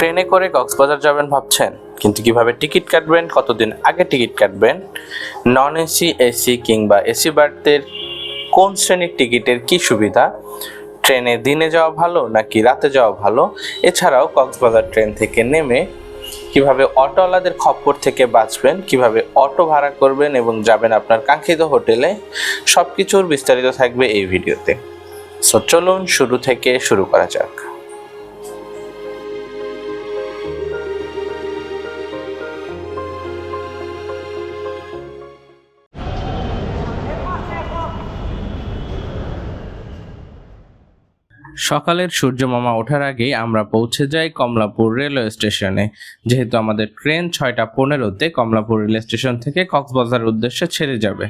ট্রেনে করে কক্সবাজার যাবেন ভাবছেন, কিন্তু কীভাবে টিকিট কাটবেন, কতদিন আগে টিকিট কাটবেন নন এসি এসি কিংবা এসি বার্থের কোন শ্রেণির টিকিটের কি সুবিধা, ট্রেনে দিনে যাওয়া ভালো নাকি রাতে যাওয়া ভালো, এছাড়াও কক্সবাজার ট্রেন থেকে নেমে কীভাবে অটোওয়ালাদের খপ্পর থেকে বাঁচবেন, কীভাবে অটো ভাড়া করবেন এবং যাবেন আপনার কাঙ্ক্ষিত হোটেলে সব কিছুর বিস্তারিত থাকবে এই ভিডিওতে। সো চলুন শুরু থেকে শুরু করা যাক। সকালের সূর্যমামা ওঠার আগেই আমরা পৌঁছে যাই কমলাপুর রেলওয়ে স্টেশনে। যেহেতু আমাদের ট্রেন ছয়টা পনেরোতে কমলাপুর রেল স্টেশন থেকে কক্সবাজার উদ্দেশ্যে ছেড়ে যাবে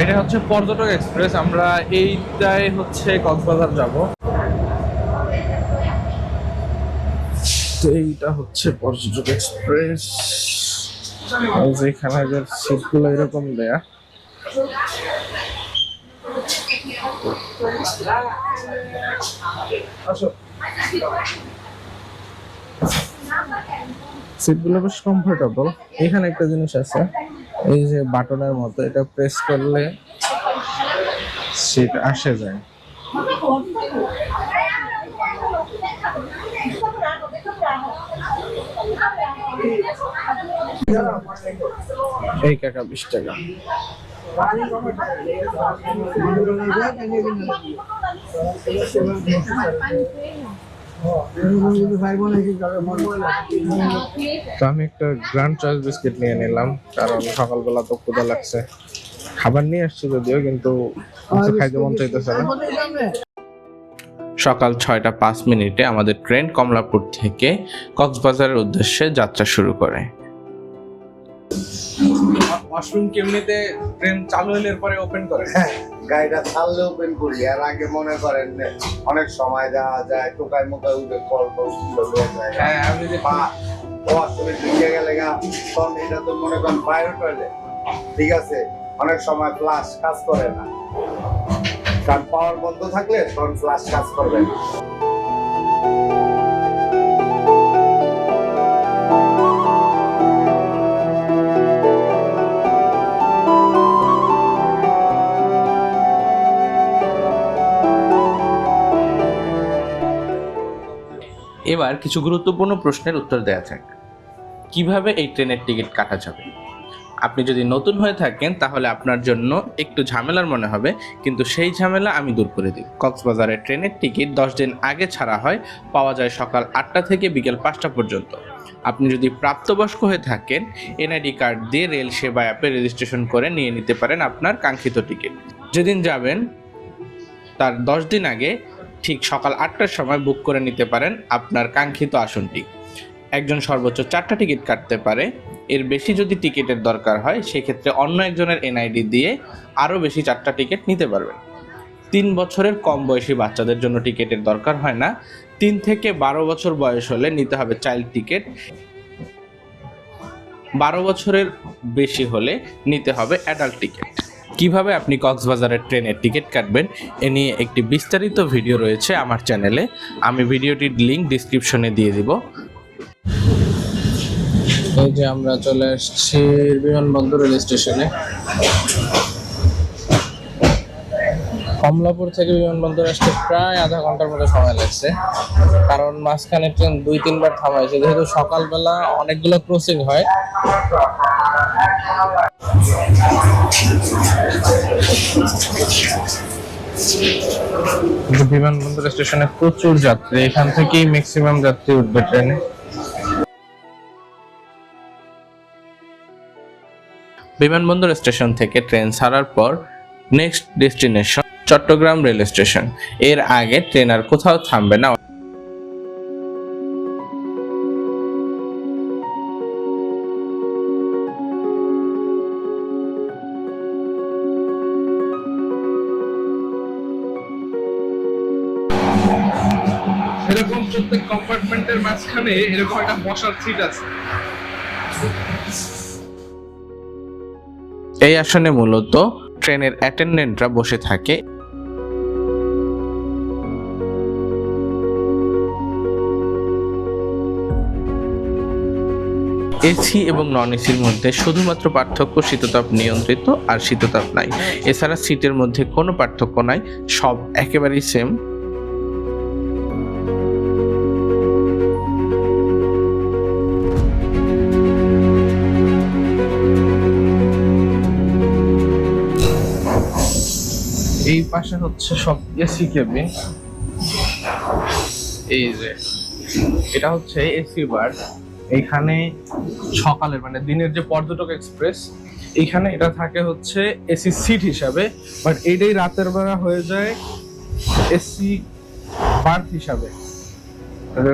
এটা হচ্ছে পর্যটক এক্সপ্রেস, আমরা এইটাই হচ্ছে কক্সবাজার যাব। এইটা হচ্ছে পর্যটক এক্সপ্রেস। এই যে এখানে যে সিটগুলো এরকম দেয়া। আসো। সিটগুলো বেশ কমফোর্টেবল এখানে একটা জিনিস আছে, এই যে বাটনের মতো, এটা প্রেস করলে সিট আসে যায়। এই কাকা বিশ টাকা। তো আমি একটা গ্র্যান্ড চয়েস বিস্কিট নিয়ে নিলাম কারণ সকালবেলা তো ক্ষুধা লাগছে। খাবার নিয়ে আসছি যদিও কিন্তু খাইতে মন চাইতেছে না। সকাল ছয়টা পাঁচ মিনিটে আমাদের ট্রেন কমলাপুর থেকে কক্সবাজারের উদ্দেশ্যে যাত্রা শুরু করে। ওয়াশরুম কেমনিতে ট্রেন চালু হলে পরে ওপেন করে? হ্যাঁ। গাড়িটা ছাড়লে ওপেন করি। আর আগে মনে করেন অনেক সময় যাওয়া যায় টোকায় মোকায় উঠে কল হ্যাঁ ওয়াশরুমে ঢুকে গেলে গা তখন এটা তো মনে করেন বাইরে টয়লেট ঠিক আছে? অনেক সময় ফ্লাশ কাজ করে না। কারণ পাওয়ার বন্ধ থাকলে তখন ফ্লাশ কাজ করবে না। এবার কিছু গুরুত্বপূর্ণ প্রশ্নের উত্তর দেওয়া যাক কীভাবে এই ট্রেনের টিকিট কাটা যাবে? আপনি যদি নতুন হয়ে থাকেন, তাহলে আপনার জন্য একটু ঝামেলার মনে হবে, কিন্তু সেই ঝামেলা আমি দূর করে দিই। কক্সবাজারের ট্রেনের টিকিট দশ দিন আগে ছাড়া হয়, পাওয়া যায় সকাল আটটা থেকে বিকেল পাঁচটা পর্যন্ত। আপনি যদি প্রাপ্তবয়স্ক হয়ে থাকেন, এনআইডি কার্ড দিয়ে রেল সেবা অ্যাপে রেজিস্ট্রেশন করে নিয়ে নিতে পারেন আপনার কাঙ্ক্ষিত টিকিট। যেদিন যাবেন, তার দশ দিন আগে ঠিক সকাল আটটার সময় বুক করে নিতে পারেন আপনার কাঙ্ক্ষিত আসনটি। একজন সর্বোচ্চ চারটা টিকিট কাটতে পারে। এর বেশি যদি টিকিটের দরকার হয়, সেক্ষেত্রে অন্য একজনের এনআইডি দিয়ে আরও বেশি চারটা টিকিট নিতে পারবেন। তিন বছরের কম বয়সী বাচ্চাদের জন্য টিকিটের দরকার হয় না। তিন থেকে বারো বছর বয়স হলে নিতে হবে চাইল্ড টিকিট। বারো বছরের বেশি হলে নিতে হবে অ্যাডাল্ট টিকিট। কীভাবে আপনি কক্সবাজারের ট্রেনের টিকিট কাটবেন, এ নিয়ে একটি বিস্তারিত ভিডিও রয়েছে আমার চ্যানেলে। আমি ভিডিওটির লিংক ডিসক্রিপশনে দিয়ে দিব। এই যে আমরা চলে এসেছি বিমানবন্দর রেল স্টেশনে। কমলাপুর থেকে বিমানবন্দর আসতে প্রায় আধা ঘণ্টার মতো সময় লাগছে। কারণ মাঝখানে ট্রেন দুই, তিনবার থামাইছে যেহেতু সকালবেলা অনেকগুলো ক্রসিং হয় বিমানবন্দর স্টেশনে প্রচুর যাত্রী, এখান থেকেই ম্যাক্সিমাম যাত্রী উঠবে ট্রেনে। বিমানবন্দর স্টেশন থেকে ট্রেন ছাড়ার পর নেক্সট ডেস্টিনেশন চট্টগ্রাম রেল স্টেশনের আগে ট্রেন আর কোথাও থামবে না। মাঝখানে এরকম একটা বসার সিট আছে। এই আসনে মূলত ট্রেনের অ্যাটেন্ডেন্টরা বসে থাকে। এসি এবং নন এসির মধ্যে শুধুমাত্র পার্থক্য শীততাপ নিয়ন্ত্রিত আর শীততাপ নাই। এছাড়া সিটের মধ্যে কোনো পার্থক্য নাই, সব একেবারেই সেম পাশে হচ্ছে সব এসি কেবিন। এই যে, এটা হচ্ছে এসি বার। এইখানে সকালের মানে দিনের যে পর্যটক এক্সপ্রেস, এইখানে এটা থাকে হচ্ছে এসি সিট হিসাবে, বাট এটাই রাতের বেলা হয়ে যায় এসি বার্থ হিসাবে।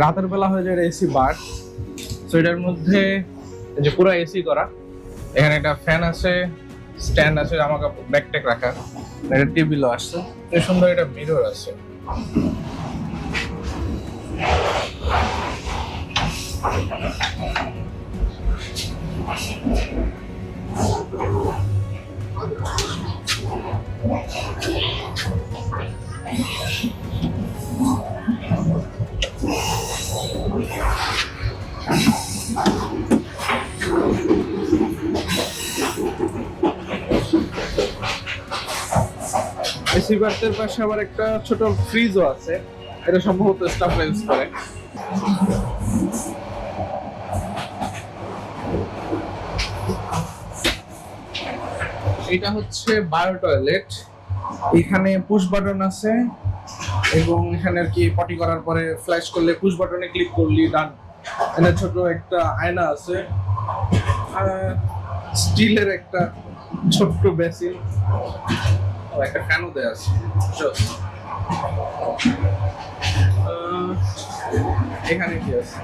রাতের বেলা হয়ে যায় এসি বার্থ। তো এটার মধ্যে যে পুরো এসি করা। এখানে একটা ফ্যান আছে। স্ট্যান্ড আছে জামা কাপড় ব্যাগ ট্যাগ রাখা একটা টেবিলও আছে। এই সুন্দর একটা মিরর আছে। এসি বার্থের পাশে আবার একটা ছোট ফ্রিজও আছে। এটা সম্ভবত স্টাফ রেঞ্জ করে। এটা হচ্ছে বায়ো টয়লেট এখানে পুশ বাটন আছে এবং এখানে আর কি পটি করার পরে ফ্ল্যাশ করলে পুশ বাটনে ক্লিক করলি ডান এখানে ছোট একটা আয়না আছে। স্টিলের একটা ছোট্ট বেসিন ও, একটা ফ্যানও দেওয়া আছে। এখানে কি আছে?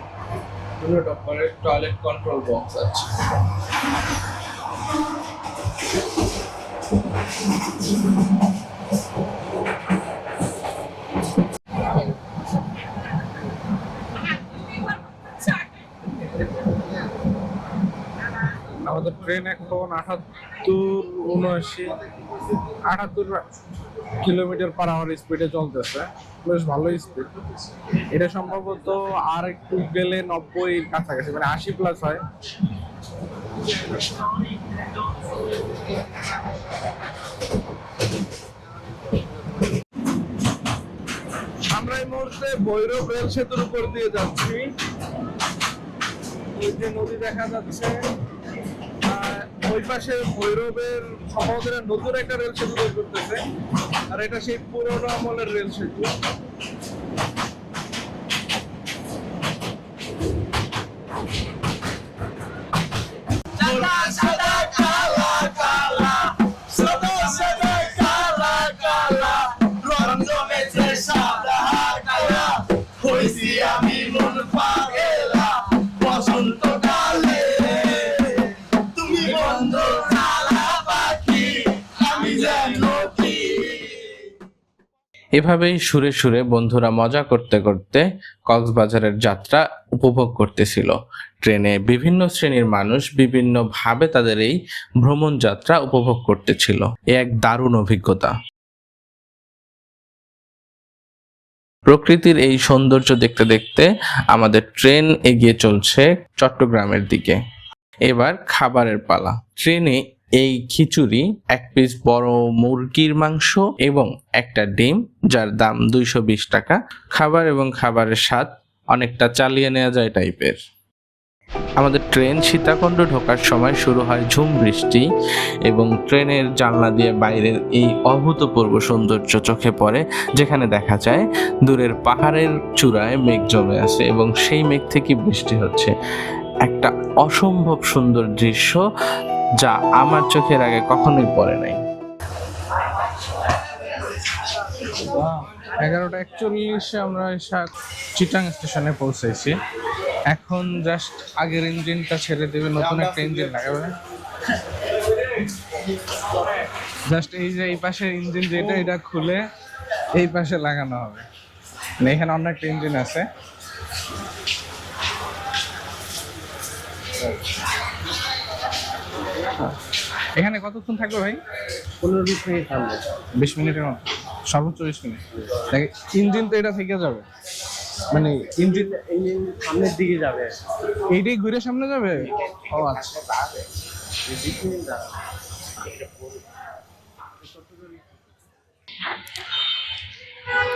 টয়লেট কন্ট্রোল বক্স আছে। আমাদের ট্রেন এখন আটাত্তর উনআশি। আটাত্তর কিলোমিটার পার আওয়ার স্পিডে চলতেছে। বেশ ভালো স্পিড এটা সম্ভবত আর একটু গেলে নব্বই কাছাকাছি মানে আশি প্লাস হয়। আমরা এই মুহূর্তে ভৈরব রেল সেতুর উপর দিয়ে যাচ্ছি। ওই যে নদী দেখা যাচ্ছে ওই পাশে ভৈরবের সম্ভবত নতুন একটা রেল সেতু তৈরি করতেছে আর এটা সেই পুরোনো আমলের রেল সেতু। এভাবেই সুরে সুরে বন্ধুরা মজা করতে করতে কক্সবাজারের যাত্রা উপভোগ করতেছিল। ট্রেনে বিভিন্ন শ্রেণির মানুষ বিভিন্নভাবে তাদের এই ভ্রমণ যাত্রা উপভোগ করতেছিল। এ এক দারুণ অভিজ্ঞতা। প্রকৃতির এই সৌন্দর্য দেখতে দেখতে আমাদের ট্রেন এগিয়ে চলছে চট্টগ্রামের দিকে। এবার খাবারের পালা। ট্রেনে এই খিচুড়ি এক পিস বড় মুরগির মাংস এবং একটা ডিম, যার দাম দুইশো বিশ টাকা। খাবার এবং খাবারের স্বাদ অনেকটা চালিয়ে নেওয়া যায় টাইপের আমাদের ট্রেন সীতাকুণ্ড ঢোকার সময় শুরু হয় ঝুম বৃষ্টি এবং ট্রেনের জানলা দিয়ে বাইরের এই অভূতপূর্ব সৌন্দর্য চোখে পড়ে, যেখানে দেখা যায় দূরের পাহাড়ের চূড়ায় মেঘ জমে আছে এবং সেই মেঘ থেকে বৃষ্টি হচ্ছে। একটা অসম্ভব সুন্দর দৃশ্য যা আমার চোখের আগে কখনোই পড়ে নাই। এগারোটা একচল্লিশে আমরা সাত চিটাং স্টেশনে পৌঁছেছি। এখন জাস্ট আগের ইঞ্জিনটা ছেড়ে দেবে, নতুন একটা ইঞ্জিন লাগাবে। জাস্ট এই যে এই পাশের ইঞ্জিন যেটা, এটা খুলে এই পাশে লাগানো হবে। মানে এখানে অন্য একটা ইঞ্জিন আছে। এখানে কতক্ষণ থাকবে ভাই? পনেরো বিশ মিনিট থাকবে বিশ মিনিটের মতো। সর্বোচ্চ বিশ মিনিট। দেখ ইঞ্জিন তো এটা থেকে যাবে। মানে ইঞ্জিন ইঞ্জিন সামনের দিকে যাবে। এইটাই ঘুরে সামনে যাবে? ও আচ্ছা।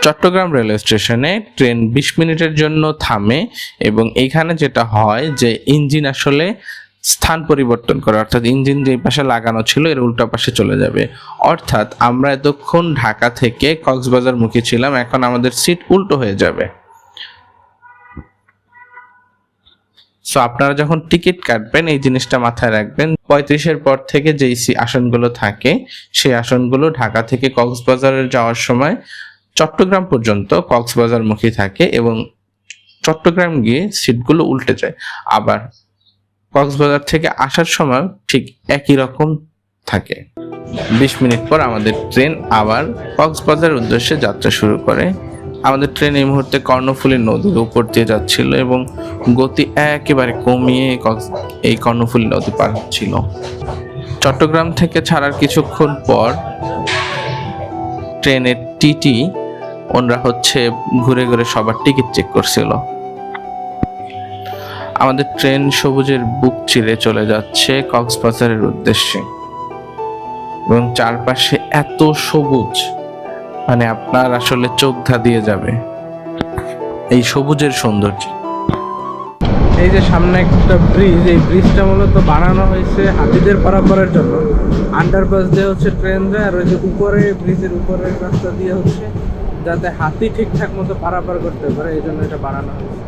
চট্টগ্রাম রেলওয়ে স্টেশনে ট্রেন বিশ মিনিটের জন্য থামে এবং এইখানে যেটা হয় যে ইঞ্জিন আসলে স্থান পরিবর্তন করে, অর্থাৎ ইঞ্জিন যে পাশে লাগানো ছিল, এর উল্টা পাশে চলে যাবে। অর্থাৎ আমরা এতক্ষণ ঢাকা থেকে কক্সবাজার মুখে ছিলাম, এখন আমাদের সিট উল্টো হয়ে যাবে। সো আপনারা যখন টিকিট কাটবেন, এই জিনিসটা মাথায় রাখবেন, পঁয়ত্রিশের পর থেকে যেই আসনগুলো থাকে, সেই আসনগুলো ঢাকা থেকে কক্সবাজারের যাওয়ার সময় চট্টগ্রাম পর্যন্ত কক্সবাজার কক্সবাজারমুখী থাকে এবং চট্টগ্রাম গিয়ে সিটগুলো উল্টে যায়। আবার কক্সবাজার থেকে আসার সময় ঠিক একই রকম থাকে। বিশ মিনিট পর আমাদের ট্রেন আবার কক্সবাজারের উদ্দেশ্যে যাত্রা শুরু করে। আমাদের ট্রেন এই মুহূর্তে কর্ণফুলী নদীর উপর দিয়ে যাচ্ছিল এবং গতি একেবারে কমিয়ে এই কর্ণফুলী নদী পার হচ্ছিল। চট্টগ্রাম থেকে ছাড়ার কিছুক্ষণ পর ট্রেনের টিটি ওনরা হচ্ছে ঘুরে ঘুরে সবার টিকিট চেক করছিল। আমাদের ট্রেন সবুজের বুক চিরে চলে যাচ্ছে কক্সবাজারের উদ্দেশ্যে। এবং চারপাশে এত সবুজ মানে আপনার আসলে চোখ ধাঁধিয়ে যাবে এই সবুজের সৌন্দর্য। এই যে সামনে একটা ব্রিজ এই ব্রিজটা মূলত বানানো হয়েছে হাতিদের পারাপারের জন্য। আন্ডারপাস দিয়ে হচ্ছে ট্রেন যায়, আর ওই যে উপরে ব্রিজের উপরের রাস্তা দিয়ে হচ্ছে যাতে হাতি ঠিকঠাক মতো পারাপার করতে পারে, এই জন্য এটা বানানো হয়েছে।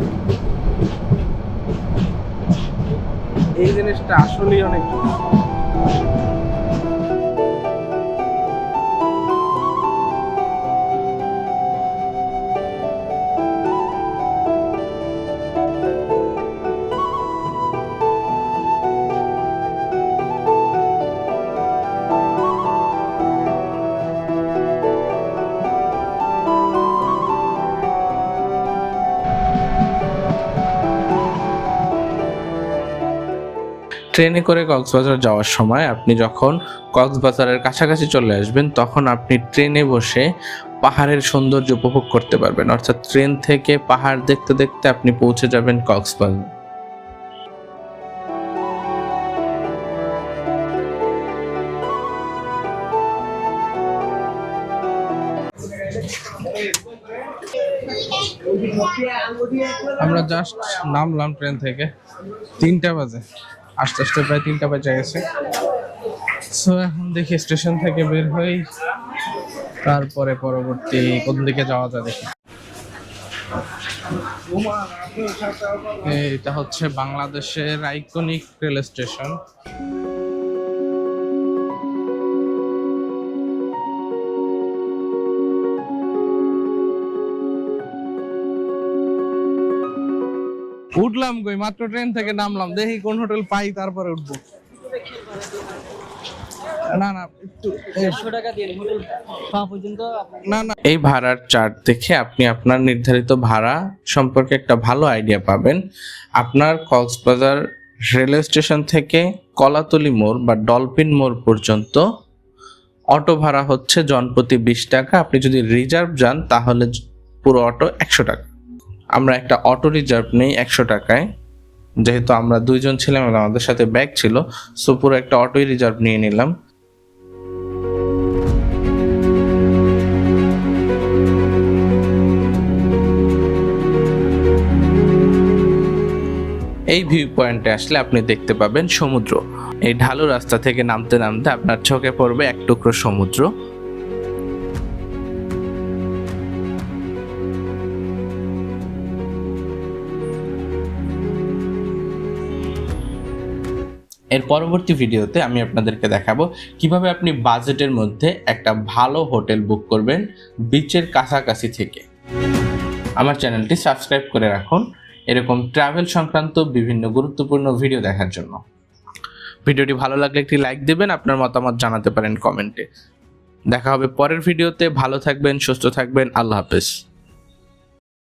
এই জিনিসটা আসলেই অনেক ট্রেনে করে কক্সবাজার যাওয়ার সময় আপনি যখন কক্সবাজারের কাছাকাছি চলে আসবেন, তখন আপনি ট্রেনে বসে পাহাড়ের সৌন্দর্য উপভোগ করতে পারবেন। অর্থাৎ ট্রেন থেকে পাহাড় দেখতে দেখতে আপনি পৌঁছে যাবেন কক্সবাজার। আমরা জাস্ট নামলাম ট্রেন থেকে। তিনটা বাজে। আস্তে আস্তে প্রায় তিনটা বেজে গেছে। সো এখন দেখি স্টেশন থেকে বের হই। তারপরে পরবর্তী কোন দিকে যাওয়া যায় দেখি। এটা হচ্ছে বাংলাদেশের আইকনিক রেল স্টেশন উঠলাম কই? মাত্র ট্রেন থেকে নামলাম। দেখি কোন হোটেল পাই তারপরে উঠবো। না না একটু দেড়শো টাকা দিয়ে হোটেল পাওয়া পর্যন্ত না না। এই ভাড়ার চার্ট দেখে আপনি আপনার নির্ধারিত ভাড়া সম্পর্কে একটা ভালো আইডিয়া পাবেন। আপনার কক্সবাজার রেলওয়ে স্টেশন থেকে কলাতলি মোড় বা ডলফিন মোড় পর্যন্ত অটো ভাড়া হচ্ছে জনপ্রতি বিশ টাকা। আপনি যদি রিজার্ভ যান তাহলে পুরো অটো একশো টাকা। আমরা একটা অটো রিজার্ভ নেই একশো টাকায়। যেহেতু আমরা দুইজন ছিলাম এবং আমাদের সাথে ব্যাগ ছিল সো পুরো একটা অটোই রিজার্ভ নিয়ে নিলাম। এই ভিউ পয়েন্টে আসলে আপনি দেখতে পাবেন সমুদ্র। এই ঢালু রাস্তা থেকে নামতে নামতে আপনার চোখে পড়বে এক টুকরো সমুদ্র। এর পরবর্তী ভিডিওতে আমি আপনাদেরকে দেখাবো কীভাবে আপনি বাজেটের মধ্যে একটা ভালো হোটেল বুক করবেন বিচের কাছাকাছি থেকে। আমার চ্যানেলটি সাবস্ক্রাইব করে রাখুন এরকম ট্রাভেল সংক্রান্ত বিভিন্ন গুরুত্বপূর্ণ ভিডিও দেখার জন্য। ভিডিওটি ভালো লাগলে একটি লাইক দেবেন, আপনার মতামত জানাতে পারেন কমেন্টে। দেখা হবে পরের ভিডিওতে। ভালো থাকবেন, সুস্থ থাকবেন। আল্লাহ হাফেজ।